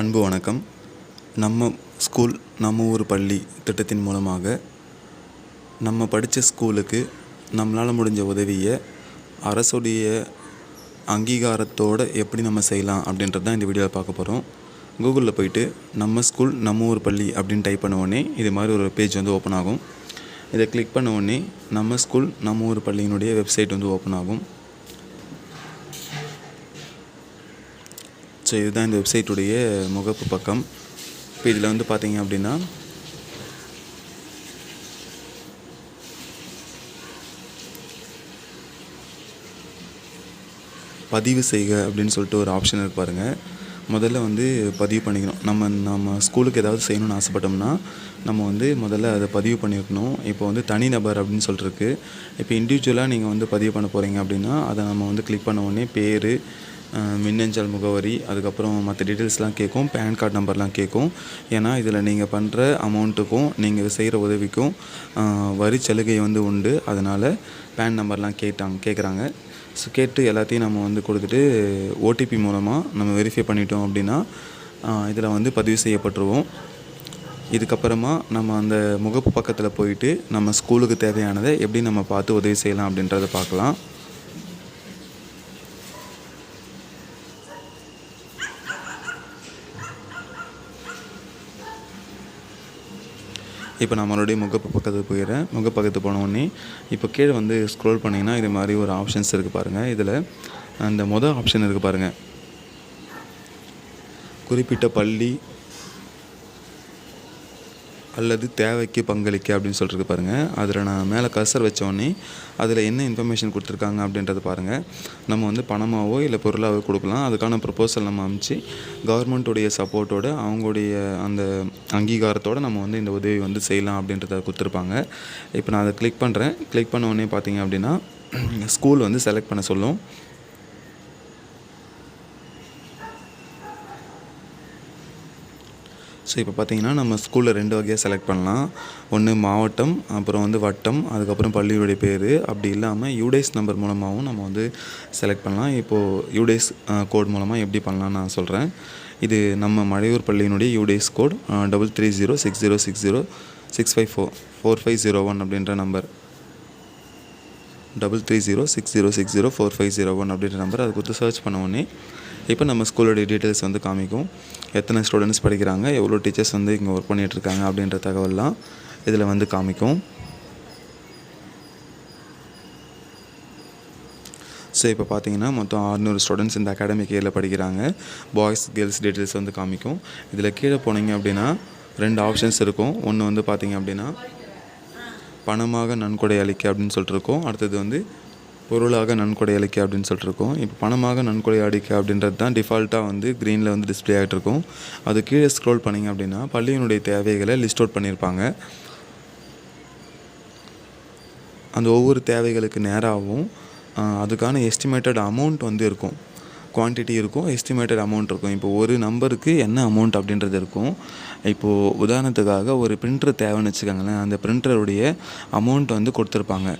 அன்பு வணக்கம். நம்ம ஸ்கூல் நம்ம ஊர் பள்ளி திட்டத்தின் மூலமாக நம்ம படித்த ஸ்கூலுக்கு நம்மளால் முடிஞ்ச உதவியை அரசுடைய அங்கீகாரத்தோடு எப்படி நம்ம செய்யலாம் அப்படின்றது தான் இந்த வீடியோவில் பார்க்க போகிறோம் கூகுளில் போயிட்டு நம்ம ஸ்கூல் நம்ம ஊர் பள்ளி அப்படின்னு டைப் பண்ண இது மாதிரி ஒரு பேஜ் வந்து ஓப்பன் ஆகும். இதை கிளிக் பண்ண நம்ம ஸ்கூல் நம்ம ஊர் பள்ளியினுடைய வெப்சைட் வந்து ஓப்பன் ஆகும். ஸோ இதுதான் இந்த வெப்சைட்டுடைய முகப்பு பக்கம். இப்போ இதில் வந்து பார்த்தீங்க அப்படின்னா பதிவு செய்க அப்படின்னு சொல்லிட்டு ஒரு ஆப்ஷன் இருக்கு பாருங்கள் முதல்ல வந்து பதிவு பண்ணிக்கணும். நம்ம நம்ம ஸ்கூலுக்கு ஏதாவது செய்யணும்னு ஆசைப்பட்டோம்னா நம்ம வந்து முதல்ல அதை பதிவு பண்ணியிருக்கணும் இப்போ வந்து தனிநபர் அப்படின்னு சொல்லிட்டுருக்கு இப்போ இண்டிவிஜுவலாக நீங்கள் வந்து பதிவு பண்ண போகிறீங்க அப்படின்னா அதை நம்ம வந்து கிளிக் பண்ண உடனே பேர் மின்னஞ்சல் முகவரி அதுக்கப்புறம் மற்ற டீட்டெயில்ஸ்லாம் கேட்கும் பேன் கார்டு நம்பர்லாம் கேட்கும். ஏன்னா இதில் நீங்கள் பண்ணுற அமௌண்ட்டுக்கும் நீங்கள் செய்கிற உதவிக்கும் வரி சலுகை வந்து உண்டு. அதனால் பேன் நம்பர்லாம் கேட்டாங்க கேட்குறாங்க ஸோ கேட்டு எல்லாத்தையும் நம்ம வந்து கொடுத்துட்டு ஓடிபி மூலமாக நம்ம வெரிஃபை பண்ணிட்டோம் அப்படின்னா இதில் வந்து பதிவு செய்யப்பட்டுருவோம். இதுக்கப்புறமா நம்ம அந்த முகப்பு பக்கத்தில் போயிட்டு நம்ம ஸ்கூலுக்கு தேவையானதை எப்படி நம்ம பார்த்து உதவி செய்யலாம் அப்படின்றத பார்க்கலாம். இப்போ நான் மறுபடியும் முகப்பு பக்கத்துக்கு போயிடுறேன். முகப்பக்கத்து போனோடனே இப்போ கீழே வந்து ஸ்க்ரோல் பண்ணிங்கன்னா இது மாதிரி ஒரு ஆப்ஷன்ஸ் இருக்குது பாருங்கள் இதில் அந்த மொதல் ஆப்ஷன் இருக்குது பாருங்கள் குறிப்பிட்ட பள்ளி அல்லது தேவைக்கு பங்களிக்க அப்படின்னு சொல்லிட்டு பாருங்கள் அதில் நான் மேலே கசர் வச்சோடனே அதில் என்ன இன்ஃபர்மேஷன் கொடுத்துருக்காங்க அப்படின்றத பாருங்கள் நம்ம வந்து பணமாகவோ இல்லை பொருளாகவோ கொடுக்கலாம். அதுக்கான ப்ரொப்போசல் நம்ம அனுப்பிச்சு கவர்மெண்ட்டுடைய சப்போர்ட்டோட அவங்களுடைய அந்த அங்கீகாரத்தோடு நம்ம வந்து இந்த உதவி வந்து செய்யலாம் அப்படின்றத கொடுத்துருப்பாங்க. இப்போ நான் அதை கிளிக் பண்ணுறேன் கிளிக் பண்ண உடனே பார்த்தீங்க அப்படின்னா ஸ்கூல் வந்து செலக்ட் பண்ண சொல்லும். ஸோ இப்போ பார்த்தீங்கன்னா நம்ம ஸ்கூலில் ரெண்டு வகையாக செலக்ட் பண்ணலாம். ஒன்று மாவட்டம் அப்புறம் வந்து வட்டம் அதுக்கப்புறம் பள்ளியுடைய பேர். அப்படி இல்லாமல் யூடேஸ் நம்பர் மூலமாகவும் நம்ம வந்து செலக்ட் பண்ணலாம். இப்போது யூடேஸ் கோட் மூலமாக எப்படி பண்ணலாம்னு நான் சொல்கிறேன் இது நம்ம மழையூர் பள்ளியினுடைய UDISE code double three zero six zero six zero six five four four five zero one அப்படின்ற number double three zero six zero six zero four five zero one அப்படின்ற நம்பர் அதை கொடுத்து சர்ச் பண்ண உடனே இப்போ நம்ம ஸ்கூலோடைய டீட்டெயில்ஸ் வந்து காமிக்கும். எத்தனை ஸ்டூடெண்ட்ஸ் படிக்கிறாங்க எவ்வளோ டீச்சர்ஸ் வந்து இங்கே ஒர்க் பண்ணிகிட்ருக்காங்க அப்படின்ற தகவல்லாம் இதில் வந்து காமிக்கும். ஸோ இப்போ பார்த்தீங்கன்னா மொத்தம் 600 ஸ்டூடெண்ட்ஸ் இந்த அகாடமிக் இயரில் படிக்கிறாங்க. பாய்ஸ் கேர்ள்ஸ் டீட்டெயில்ஸ் வந்து காமிக்கும். இதில் கீழே போனீங்க அப்படின்னா ரெண்டு ஆப்ஷன்ஸ் இருக்கும். ஒன்று வந்து பார்த்தீங்க அப்படின்னா பணமாக நன்கொடை அளிக்க அப்படின்னு சொல்லிட்டு இருக்கோம். அடுத்தது வந்து பொருளாக நன்கொடை அளிக்க அப்படின்னு சொல்லிட்டு இருக்கோம் இப்போ பணமாக நன்கொடை அளிக்க அப்படின்றது தான் டிஃபால்ட்டாக வந்து க்ரீனில் வந்து டிஸ்ப்ளே ஆகிட்டு இருக்கும் அது கீழே ஸ்க்ரோல் பண்ணிங்க அப்படின்னா பள்ளியினுடைய தேவைகளை லிஸ்ட் அவுட் பண்ணியிருப்பாங்க. அந்த ஒவ்வொரு தேவைகளுக்கு நேராகவும் அதுக்கான எஸ்டிமேட்டட் அமௌண்ட் வந்து இருக்கும். குவான்டிட்டி இருக்கும் எஸ்டிமேட்டட் அமௌண்ட் இருக்கும். இப்போ ஒரு நம்பருக்கு என்ன அமௌண்ட் அப்படின்றது இருக்கும். இப்போது உதாரணத்துக்காக ஒரு பிரிண்டர் தேவைன்னு வச்சுக்கோங்களேன். அந்த பிரிண்டருடைய அமௌண்ட் வந்து கொடுத்துருப்பாங்க.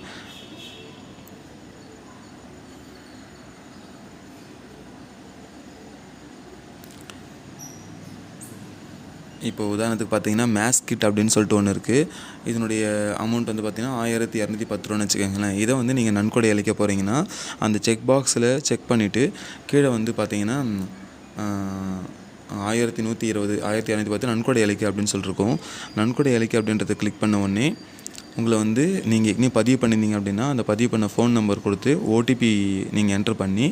இப்போ உதாரணத்துக்கு பார்த்தீங்கன்னா மேஸ் கிட் அப்படின்னு சொல்லிட்டு ஒன்று இருக்குது இதனுடைய அமௌண்ட் வந்து பார்த்திங்கன்னா ஆயிரத்தி இரநூத்தி பத்து ரூபான்னு வச்சுக்கோங்களேன். இதை வந்து நீங்கள் நன்கொடை அளிக்க போகிறீங்கன்னா அந்த செக் பாக்ஸில் செக் பண்ணிவிட்டு கீழே வந்து பார்த்தீங்கன்னா ஆயிரத்தி நூற்றி இருபது ஆயிரத்தி இரநூத்தி பத்து நன்கொடை அளிக்க அப்படின்னு சொல்லியிருக்கோம் நன்கொடை அளிக்க அப்படின்றத கிளிக் பண்ண உடனே உங்களை வந்து நீங்கள் எங்கேயும் பதிவு பண்ணியிருந்தீங்க அப்படின்னா அந்த பதிவு பண்ண ஃபோன் நம்பர் கொடுத்து ஓடிபி நீங்கள் என்ட்ரு பண்ணி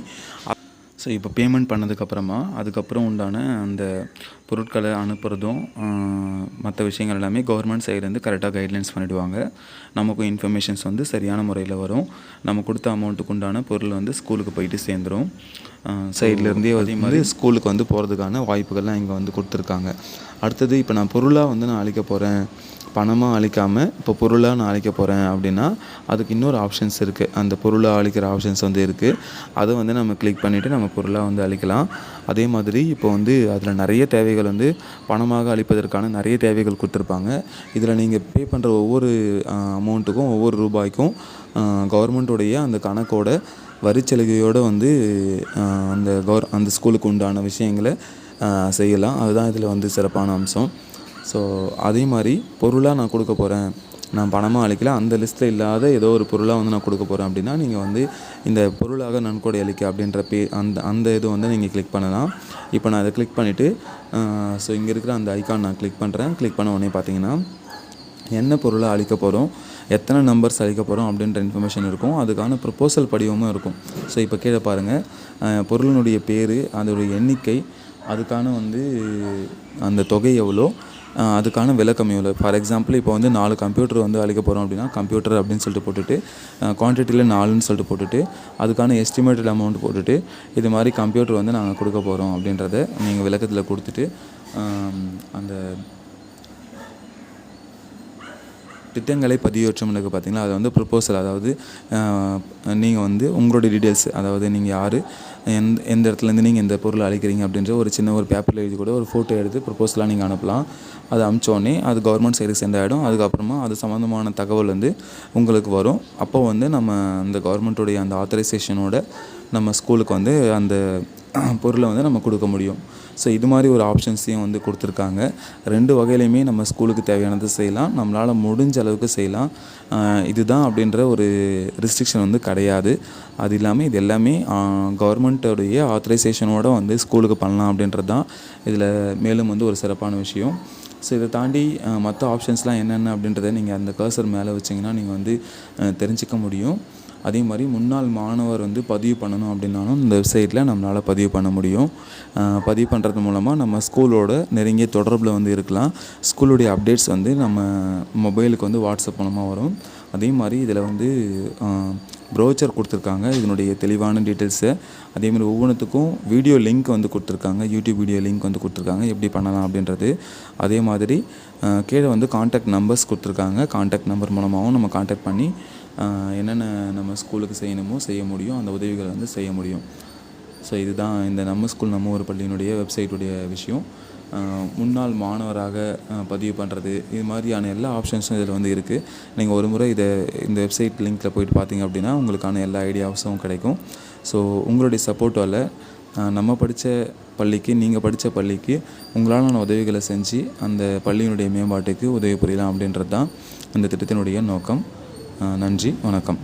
ஸோ இப்போ பேமெண்ட் பண்ணதுக்கப்புறமா அதுக்கப்புறம் உண்டான அந்த பொருட்களை அனுப்புகிறதும் மற்ற விஷயங்கள் எல்லாமே கவர்மெண்ட் சைட்லேருந்து கரெக்டாக கைட்லைன்ஸ் பண்ணிவிடுவாங்க நமக்கும் இன்ஃபர்மேஷன்ஸ் வந்து சரியான முறையில் வரும். நம்ம கொடுத்த அமௌண்ட்டுக்கு உண்டான பொருள் வந்து ஸ்கூலுக்கு போயிட்டு சேர்ந்துடும் சைட்லேருந்தே அதே மாதிரி ஸ்கூலுக்கு வந்து போகிறதுக்கான வாய்ப்புகள்லாம் இங்கே வந்து கொடுத்துருக்காங்க. அடுத்தது இப்போ நான் பொருளாக வந்து நான் அளிக்க போகிறேன் பணமாக அழிக்காமல் இப்போ பொருளாக நான் அழிக்க போகிறேன் அப்படின்னா அதுக்கு இன்னொரு ஆப்ஷன்ஸ் இருக்குது அந்த பொருளாக அழிக்கிற ஆப்ஷன்ஸ் வந்து இருக்குது அதை வந்து நம்ம கிளிக் பண்ணிவிட்டு நம்ம பொருளாக வந்து அழிக்கலாம். அதே மாதிரி இப்போ வந்து அதில் நிறைய தேவைகள் வந்து பணமாக அளிப்பதற்கான நிறைய தேவைகள் கொடுத்துருப்பாங்க. இதில் நீங்கள் பே பண்ணுற ஒவ்வொரு அமௌண்ட்டுக்கும் ஒவ்வொரு ரூபாய்க்கும் கவர்மெண்ட்டுடைய அந்த கணக்கோட வரிச்சலுகையோடு வந்து அந்த கவர் அந்த ஸ்கூலுக்கு உண்டான விஷயங்களை செய்யலாம். அதுதான் இதில் வந்து சிறப்பான அம்சம். ஸோ அதே மாதிரி பொருளாக நான் கொடுக்க போகிறேன் நான் பணமாக அளிக்கல அந்த லிஸ்ட்டில் இல்லாத ஏதோ ஒரு பொருளாக வந்து நான் கொடுக்க போகிறேன் அப்படின்னா நீங்கள் வந்து இந்த பொருளாக நன்கொடை அளிக்க அப்படின்ற பே அந்த அந்த இது வந்து நீங்கள் கிளிக் பண்ணலாம். இப்போ நான் அதை கிளிக் பண்ணிவிட்டு ஸோ இங்கே இருக்கிற அந்த ஐக்கான் நான் கிளிக் பண்ணுறேன் கிளிக் பண்ண உடனே பார்த்தீங்கன்னா என்ன பொருளை அழிக்க போகிறோம் எத்தனை நம்பர்ஸ் அழிக்க போகிறோம் அப்படின்ற இன்ஃபர்மேஷன் இருக்கும். அதுக்கான ப்ரொப்போசல் படிவமும் இருக்கும். ஸோ இப்போ கீழே பாருங்கள் பொருளினுடைய பேர் அதோடைய எண்ணிக்கை அதுக்கான வந்து அந்த தொகை எவ்வளோ அதுக்கான விளக்கம் எவ்வளோ ஃபார் எக்ஸாம்பிள் இப்போ வந்து நாலு கம்ப்யூட்டர் வந்து அழிக்க போகிறோம் அப்படின்னா கம்ப்யூட்டர் அப்படின்னு சொல்லிட்டு போட்டுட்டு குவான்டிட்டியில் நாலுன்னு சொல்லிட்டு போட்டுட்டு அதுக்கான எஸ்டிமேட்டட் அமௌண்ட் போட்டுட்டு இது மாதிரி கம்ப்யூட்டர் வந்து நாங்கள் கொடுக்க போகிறோம் அப்படின்றத நீங்கள் விளக்கத்தில் கொடுத்துட்டு அந்த திட்டங்களை பதிவேற்றம் இருக்குது பார்த்தீங்களா அது வந்து ப்ரொப்போசல் அதாவது நீங்கள் வந்து உங்களுடைய டீட்டெயில்ஸ் அதாவது நீங்கள் யார் எந்த எந்த இடத்துலேருந்து நீங்கள் இந்த பொருளை அழைக்கிறீங்க அப்படின்ற ஒரு சின்ன ஒரு பேப்பரில் எழுதி கூட ஒரு ஃபோட்டோ எடுத்து ப்ரொப்போசலாக நீங்கள் அனுப்பலாம். அது அனுப்பிச்ச அது கவர்மெண்ட் சைடு சென்ட் ஆகிடும் அதுக்கப்புறமா அது சம்மந்தமான தகவல் வந்து உங்களுக்கு வரும். அப்போ வந்து நம்ம அந்த கவர்மெண்ட்டுடைய அந்த ஆத்தரைசேஷனோட நம்ம ஸ்கூலுக்கு வந்து அந்த பொருளை வந்து நம்ம கொடுக்க முடியும். ஸோ இது மாதிரி ஒரு ஆப்ஷன்ஸையும் வந்து கொடுத்துருக்காங்க. ரெண்டு வகையிலையுமே நம்ம ஸ்கூலுக்கு தேவையானது செய்யலாம். நம்மளால் முடிஞ்ச அளவுக்கு செய்யலாம். இதுதான் அப்படின்ற ஒரு ரிஸ்ட்ரிக்ஷன் வந்து கிடையாது. அது இல்லாமல் இது எல்லாமே கவர்மெண்ட்டோடைய ஆத்தரைசேஷனோடு வந்து ஸ்கூலுக்கு பண்ணலாம் அப்படின்றது தான் இதில் மேலும் வந்து ஒரு சிறப்பான விஷயம். ஸோ இதை தாண்டி மற்ற ஆப்ஷன்ஸ்லாம் என்னென்ன அப்படின்றத நீங்கள் அந்த கர்சர் மேலே வச்சிங்கன்னா நீங்கள் வந்து தெரிஞ்சிக்க தெரிஞ்சுக்க முடியும். அதே மாதிரி முன்னாள் மாணவர் வந்து பதிவு பண்ணணும் அப்படின்னாலும் இந்த வெப்சைட்டில் நம்மளால் பதிவு பண்ண முடியும். பதிவு பண்ணுறது மூலமாக நம்ம ஸ்கூலோட நெருங்கிய தொடர்பில் வந்து இருக்கலாம். ஸ்கூலுடைய அப்டேட்ஸ் வந்து நம்ம மொபைலுக்கு வந்து வாட்ஸ்அப் மூலமாக வரும். அதே மாதிரி இதில் வந்து ப்ரோச்சர் கொடுத்துருக்காங்க. இதனுடைய தெளிவான டீட்டெயில்ஸு அதே மாதிரி ஒவ்வொன்றுத்துக்கும் வீடியோ லிங்க் வந்து கொடுத்துருக்காங்க. யூடியூப் வீடியோ லிங்க் வந்து கொடுத்துருக்காங்க. எப்படி பண்ணலாம் அப்படின்றது. அதே மாதிரி கீழே வந்து காண்டாக்ட் நம்பர்ஸ் கொடுத்துருக்காங்க. காண்டாக்ட் நம்பர் மூலமாகவும் நம்ம காண்டாக்ட் பண்ணி என்னென்ன நம்ம ஸ்கூலுக்கு செய்யணுமோ செய்ய முடியும் அந்த உதவிகளை வந்து செய்ய முடியும். ஸோ இதுதான் இந்த நம்ம ஸ்கூல் நம்ம ஒரு பள்ளியினுடைய வெப்சைட்டுடைய விஷயம். முன்னாள் மாணவராக பதிவு பண்ணுறது இது மாதிரியான எல்லா ஆப்ஷன்ஸும் இதில் வந்து இருக்குது நீங்கள் ஒரு முறை இதை இந்த வெப்சைட் லிங்க்கில் போயிட்டு பார்த்தீங்க அப்படின்னா உங்களுக்கான எல்லா ஐடியாஸும் கிடைக்கும். ஸோ உங்களுடைய சப்போர்ட்டால் நம்ம படித்த பள்ளிக்கு நீங்கள் படித்த பள்ளிக்கு உங்களாலான உதவிகளை செஞ்சு அந்த பள்ளியினுடைய மேம்பாட்டுக்கு உதவி புரியலாம் அப்படின்றது தான் இந்த திட்டத்தினுடைய நோக்கம். நன்றி வணக்கம்.